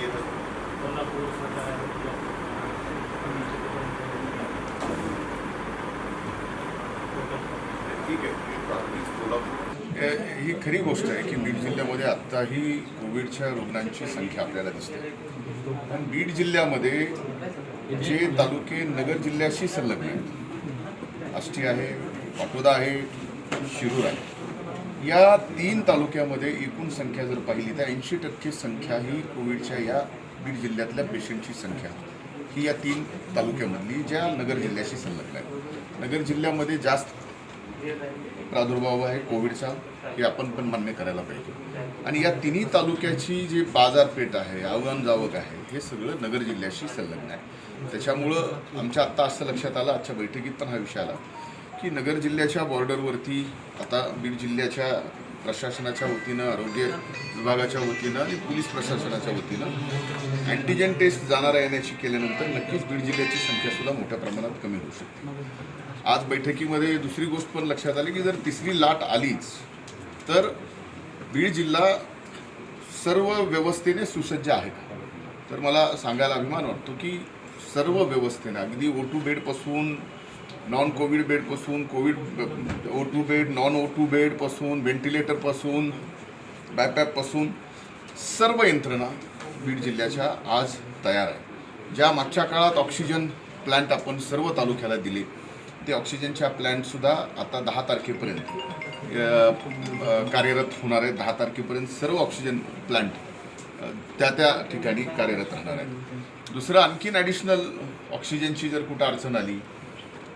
येत. कोल्हापूर सातारा ठीक आहे. ही खरी गोष्ट आहे की बीड जिल्ह्यामध्ये आत्ताही कोविडच्या रुग्णांची संख्या आपल्याला दिसते. पण बीड जिल्ह्यामध्ये जे तालुके नगर जिल्ह्याशी संलग्न आहेत आष्टी आहे पाटोदा आहे शिरूर आहे. या तीन तालुक्यामध्ये एकूण संख्या जर पाहिली तर ऐंशी टक्के संख्या ही कोविडच्या या बीड जिल्ह्यातल्या पेशंटची संख्या. ही या तीन तालुक्यामधली ज्या नगर जिल्ह्याशी संलग्न आहे नगर जिल्ह्यामध्ये जास्त प्रादुर्भाव आहे कोविडचा हे आपण पण मान्य करायला पाहिजे. आणि या तिन्ही तालुक्याची जी बाजारपेठ आहे आव्हान जावक आहे हे सगळं नगर जिल्ह्याशी संलग्न आहे. त्याच्यामुळं आमच्या आत्ता असं लक्षात आलं आजच्या बैठकीत पण हा विषय आला. की नगर जिल्ह्याच्या बॉर्डरवरती आता बीड जिल्ह्याच्या प्रशासनाच्या वतीनं आरोग्य विभागाच्या वतीनं आणि पोलीस प्रशासनाच्या वतीनं अँटीजेन टेस्ट जाणाऱ्या येण्याची केल्यानंतर नक्कीच बीड जिल्ह्याची संख्यासुद्धा मोठ्या प्रमाणात कमी होऊ शकते. आज बैठकीमध्ये दुसरी गोष्ट पण लक्षात आली की जर तिसरी लाट आलीच तर बीड जिल्हा सर्व व्यवस्थेने सुसज्ज आहे तर मला सांगायला अभिमान वाटतो की सर्व व्यवस्थेने अगदी ओ टू बेडपासून non Covid बेडपासून covid O two bed non O two बेडपासून व्हेंटिलेटरपासून बॅपॅपपासून सर्व यंत्रणा बीड जिल्ह्याच्या आज तयार आहे. ज्या मागच्या काळात ऑक्सिजन प्लांट आपण सर्व तालुक्याला दिले ते ऑक्सिजनच्या प्लॅन्टसुद्धा आता दहा तारखेपर्यंत कार्यरत होणार आहेत दहा तारखेपर्यंत सर्व ऑक्सिजन प्लांट त्या त्या ठिकाणी कार्यरत राहणार आहेत. दुसरं आणखीन ॲडिशनल ऑक्सिजनची जर कुठं अडचण आली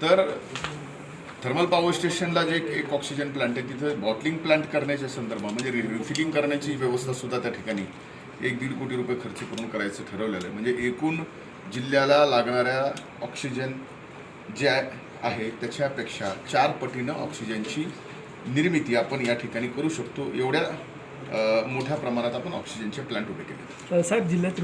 तर थर्मल पॉवर स्टेशनला जे एक- ऑक्सिजन प्लांट आहे तिथं बॉटलिंग प्लांट करण्याच्या संदर्भात म्हणजे रिफिलिंग करण्याची व्यवस्था सुद्धा त्या ठिकाणी एक दीड कोटी रुपये खर्च करून करायचं ठरवलेलं आहे. म्हणजे एकूण जिल्ह्याला लागणाऱ्या ऑक्सिजन जे आहे त्याच्यापेक्षा चार पटीनं ऑक्सिजनची निर्मिती आपण या ठिकाणी करू शकतो. एवढ्या मोठ्या प्रमाणात आपण ऑक्सिजनचे प्लांट उभे केले साहेब जिल्ह्यात